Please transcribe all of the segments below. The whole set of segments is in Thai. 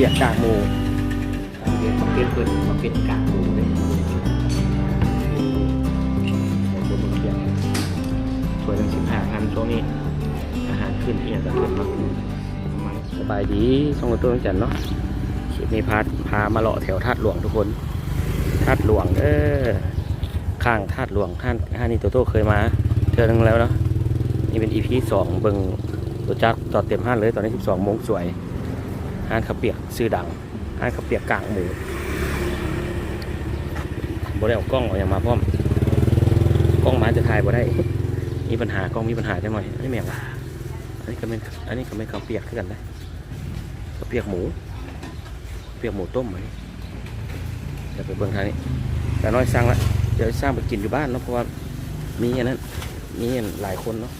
เปียกกากหมูเรียกมาเป็นเพิ่นมาเป็นกากหมูเลยตัวมึงเปียกถ้วยหนึ่งสิบห้าพันช่วงนี้ อาหารขึ้นเอียงจะขึ้นเนาะประมาสบายดีส่งตัวจันเนาะคลิปนี้พาพามาเลาะแถวธาตุหลวงทุกคนธาตุหลวงเออข้างธาตุหลวงท่านท่านนี่โตโต้เคยมาเทือนึงแล้วเนาะนี่เป็นอีพีสองเบิ่งตัวจัดจอดเต็มห้านเลยตอนนี้สิบสองโมงสวย ห้านข้าวเปียกซื้อดังห้านข้าวเปียกกลางหมูบ่ได้เอากล้องเอาอย่างมาพร้อมกล้องมาจะถ่ายบ่ได้ มีปัญหากล้องมีปัญหาจังหน่อยอันนี้แม่งวะอันนี้ก็เป็นอันนี้ก็เป็นข้าวเปียกคือกันนะข้าวเปียกหมู เปียกหมูต้มอันนี้เดี๋ยวไปเบิ่งทางนี้แต่น้อยสร้างละเดี๋ยวสร้างไปกินอยู่บ้านเนาะเพราะว่ามีอันนั้นมีอันหลายคนเนาะ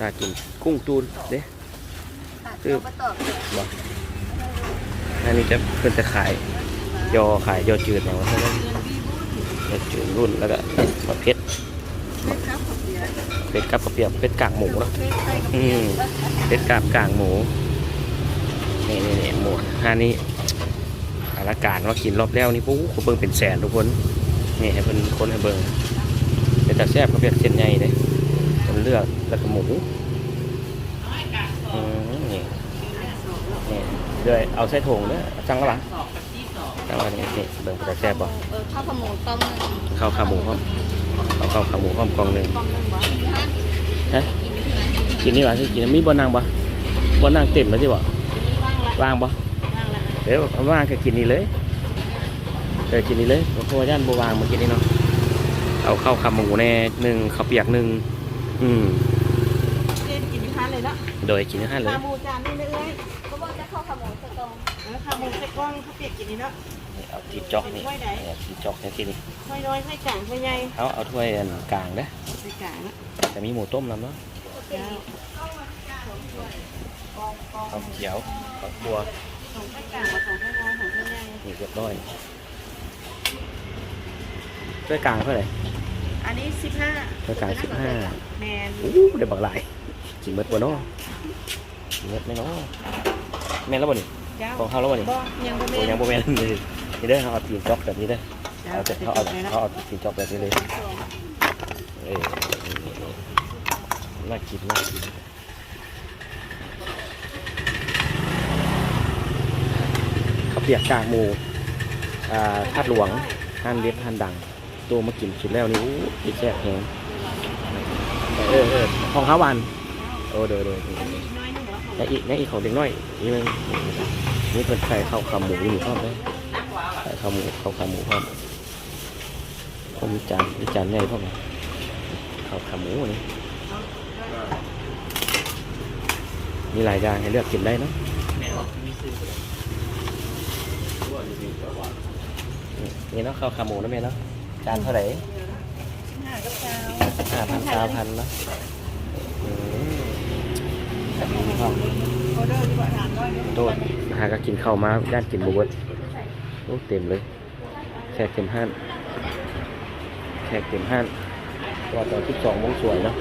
ตากินกุ้งตูนเด้เดี๋ยวมาตอบเลยบอก อันนี้จะเพิ่นจะขายยอขายยอจืดอย่างว่าเท่านั้นยอจืดรุ่นแล้วก็ประเภทเม็ดครับผมเดียวเป็ดกับข้าเปียกเป็ดกากหมูเนาะเม็ดไส้กับอืมเป็ดกาบกางหมูนี่นี่นี่หมูฮานี่อารการว่ากินรอบแล้วนี่ปุ๊บเบิ่งเป็นแสนทุกคนนี่ให้เพิ่นคนให้เบิ่งเป็นตาแซ่บเขาเปียกเส้นใหญ่เลยเป็นเลือกแล้วก็หมูอืมนี่ นี่เดี๋ยวเอาใส่ถุงเด้อจังละจังละนี่นี่เบิ่งเป็นตาแซ่บบ่เออข้าวขมูต้มหนึ่งข้าวขาหมูพร้อมเอาข้าวขาหมูพร้อมกล่องหนึ่งต้มหนึ่งวะฮะกินนี่หว่าสิกินมีบ่นั่งบ่บ่นั่งเต็มแล้วสิบ่ว่างละว่างบ่ว่างละเดี๋ยวเอาว่างก็กินนี่เลยเออกินนี่เลยเพราะว่าย่านบัวางมากินนี่เนาะเอาข้าวขาหมูแน่หนึ่งข้าวเปียกหนึ่งอืมเล่นกินที่พันเลยเนาะโดยกินให้เลขายหมูจานนี่เลยก็บอกจะข้าวขมูสตอง เออขาหมูใส่กล้องเขาเปียกกินนี่เนาะเอาตีนจอกนี่เอาตีนจอกนี่กินนี่ค่อยน้อยค่อยจางค่อยใหญ่เอาเอาถ้วยอันกลางเด้อใส่กลางเนาะแต่มีหมูต้มนำเนาะเจ้าข้าวเขียวข้าวบัวสองค่อยกลางมาสองค่อยน้อยสองค่อยใหญ่นี่เรียบร้อยถ้วยกลางเท่าไหร่อันนี้สิบห้าถ้วยกลางสิบห้าแมนอู้ได้บักหลายกินเบิดบ่เนาะกินเบิดไหม่เนาะแม่นแล้วบ่นี่เจ้าของเขาแล้วบ่นี่บ่ยังบ่แมโอ้นยังบ่แม่นเลยนี่เด้อเขาเอาตีนจอกแบบนี้เด้อเจ้าเอาแต่จะเขาเอาจบเลยนะเขาเอาตีนจอกแบบนี้เลยเออน่ากินน่ากินข้าวเปียกกากหมูอ่าธาตุหลวงท่านเล็บท่านดัง ตัวมากินสุดแล้วนี่อู้ติดแซ่บแฮงเออเออของข้าววันโอ้เด้อเด้อเด้ออันนี้น้อยนึงเหรอและอีกและอีกของเด็กน้อยอีกนึง นี่เพิ่นใส่ข้าวขาหมูอยู่พร้อมเลยใส่ข้าวหมูข้าวขาหมูพร้อมผมมีจานมีจานใหญ่พร้อมเลยข้าวขาหมูนี่มีหลายอย่างให้เลือกกินได้เนาะนี่นี่เนาะข้าวขาหมูนะแม่เนาะจานเท่าไหร่ห้ากับเจ้าห้าพันสามพันเนาะอืมแบบนี้พร้อมออเดอร์ดีกว่าถามน้ หาก็กินข้าวมาย่านกินบวชโอ้เต็มเลยแขกเต็มห้านแขกเต็มห้านรอตอนที่สองมงสวยเนาะ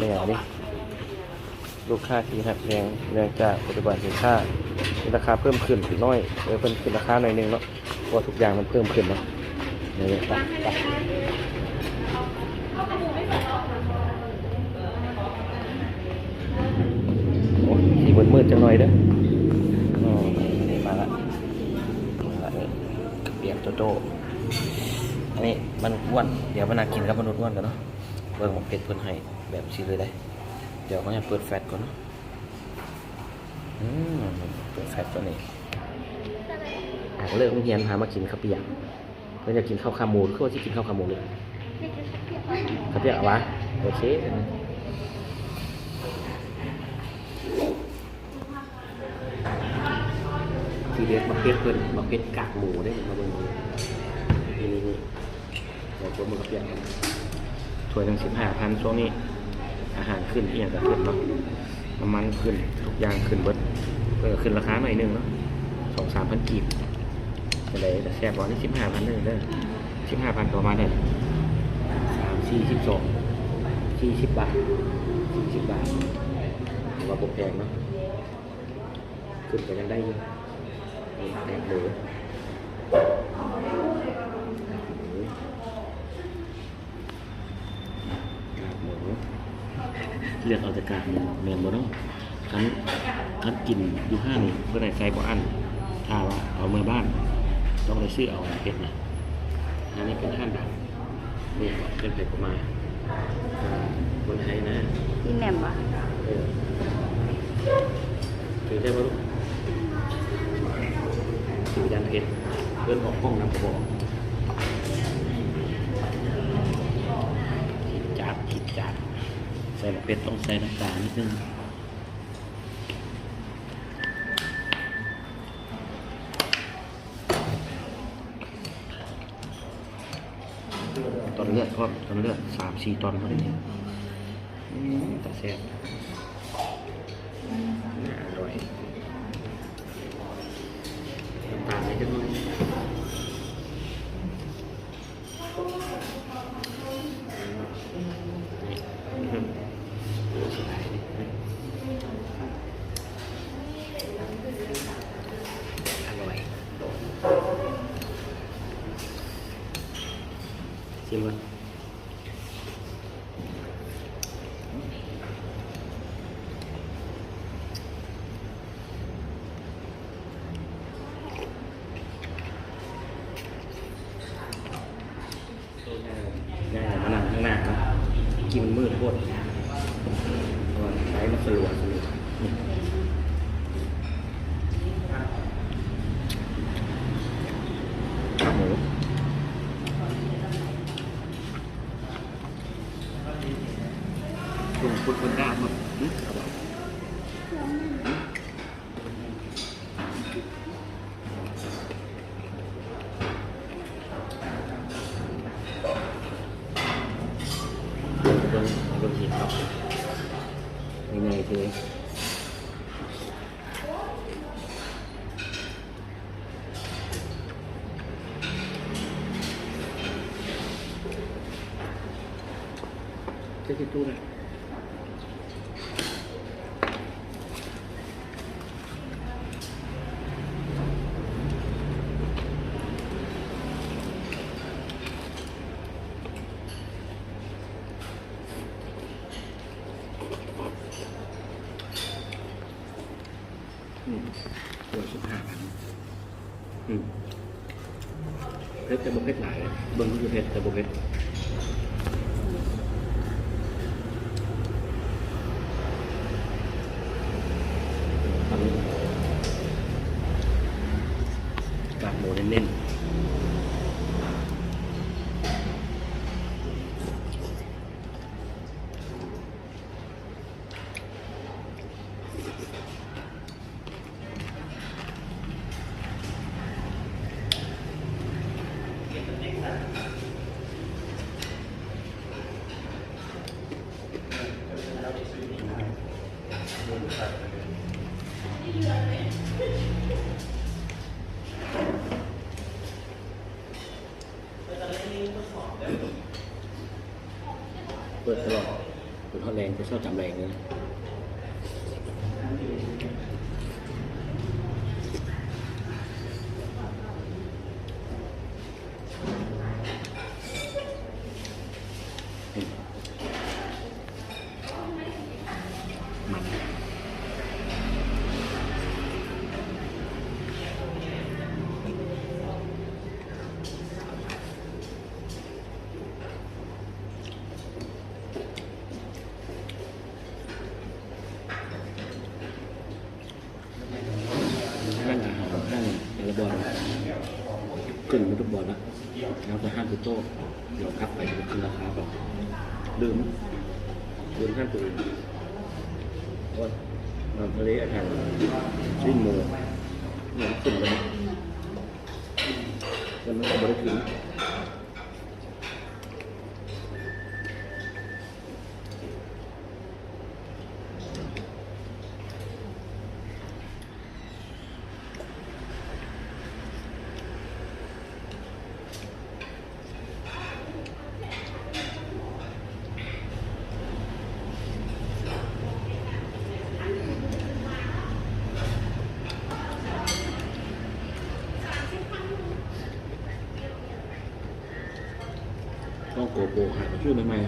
นี่ไงนี่ลูกค้าที่หักแพงเนื่องจากปัจจุบันสินค้าราคาเพิ่มขึ้นน้อยเออเพิ่มขึ้นราคาหน่อยนึงเนาะเพราะว่าทุกอย่างมันเพิ่มขึ้นเนาะนี่ไปไปโอ้ยสีมืดจังหน่อยเด้ออ๋อนี่มาละมาละนี่กระเปียกโตโต้อันนี้มันอ้วน เดี๋ยวมันนากินกับมนุษย์อ้วนกันเนาะเบิ่งของเพชรเพิ่นให้แบบซีเลยได้ เดี๋ยวเขาจะเปิดแฟลชก่อนเนาะอืมเปิดแฟลชตัวนี้อะเลิกโรงเรียนพามากินข้าวเปียกเพื่อนจะกินข้าวขาหมูเขาว่าที่กินข้าวขาหมูเลยข้าวเปียกอาวะโอเค ทีเด็ดมาเป็ดเพิ่นมาเป็ดกากหมูได้มาเบิ่งนี่นี่นี่เดี๋ยวตัวมือข้าวเปลี่ยกกันถ้วยหนึ่งสิบห้าพันช่วงนี้ อาหารขึ้นเอียงก็ขึ้นเนาะน้ำมันขึ้นทุกอย่างขึ้นเบิดเออขึ้นราคาหน่อยนึงเนาะสองสามพันกีบอะไรแต่แซ่บกว่านี่สิบห้าพันเลยเด้อสิบห้าพันประมาณเท่าไหร่สามสี่สิบสองสี่สิบบาทสี่สิบบาทถือว่าบกแพงเนาะขึ้นก็ยังได้อยู่ แตกากหมูเลือกเอาแต่กากหมูแมนบ่เนาะคันคันกินอยู่ห้างเพื่อได้ใส่บ่อันถ้าว่าเอามาบ้าน ต้องไปซื้อเอาเผ็ดนะอันนี้เป็นขั้นดับนี่เป็นเผ็ดประมาณคนไทยนะกินแหนมวะ เออถือได้ไหมลูกถือยันเผ็ด เพื่อนออกกล้องน้ำกระบอกขีดจัดขีดจัดใส่เป็ดต้องใส่น้ำตาลนิดนึงตอนเลือดทอดตอนเลือดสามสี่ตอนพอดีแต่แซ่บน่าอร่อยน้ำตาลไม่จะน้อยอืมเสียดายดิอร่อย ชิมก่อนง่ายมานั่งข้างหน้านะกินมืดโคตรเพราะว่าใช้มันสลัวสลัวขาหมูคุณคุณคนด้าหมดหึเอาบอกเดินเดินเดินเห็นครับยังไงทีนี้ เจะที่ตู้นะอืมตัวสิบห้าพัน ตลอดเปิดทอดแรงจะชอบจำแรงเลยนะอืมมันนั่งอาหารนั่งในระบอลขึ้นมาทุกบอลแล้วแล้วก็ห้ามติดโต๊ะเดี๋ยวครับไปจะขึ้นราคาบอกลืมดื่มท่านตัวเองโอ้ยนอนทะเลอาหารชิ้นหมูเหมือนขึ้นเลยแล้วมันก็บริถึง อ ต้องโกโปรหาชื่อใหม่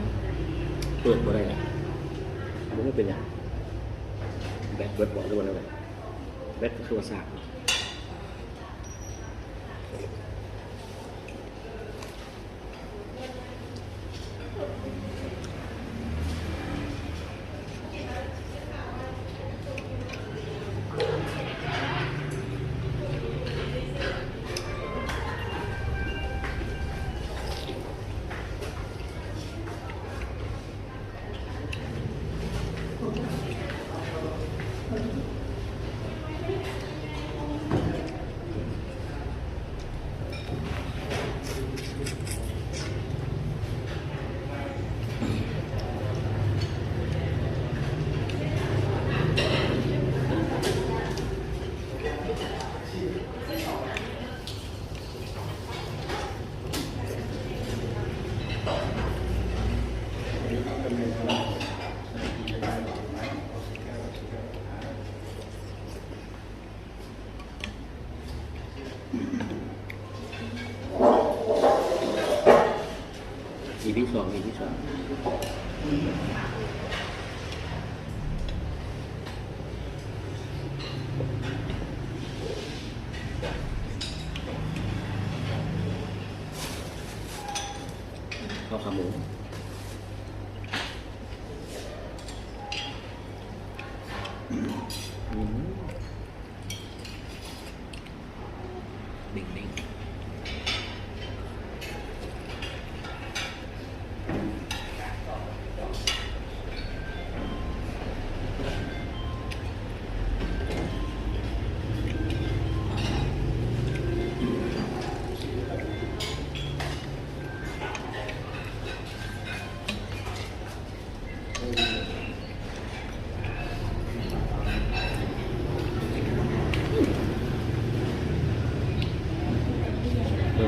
ๆเปิดบ่ได้อะมันไม่เป็นอย่างแบตเบิดบอกด้วยว่าอะไรแบตคือว่าสาก อีพีสองอีพีสอง ข้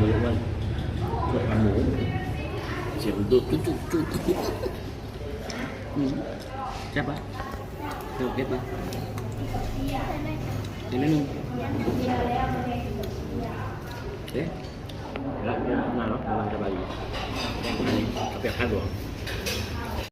เมนูว่าข้าวขาหมูเสียงดุดจุ๊จุ๊จุ๊จุ๊อืมแซ่บ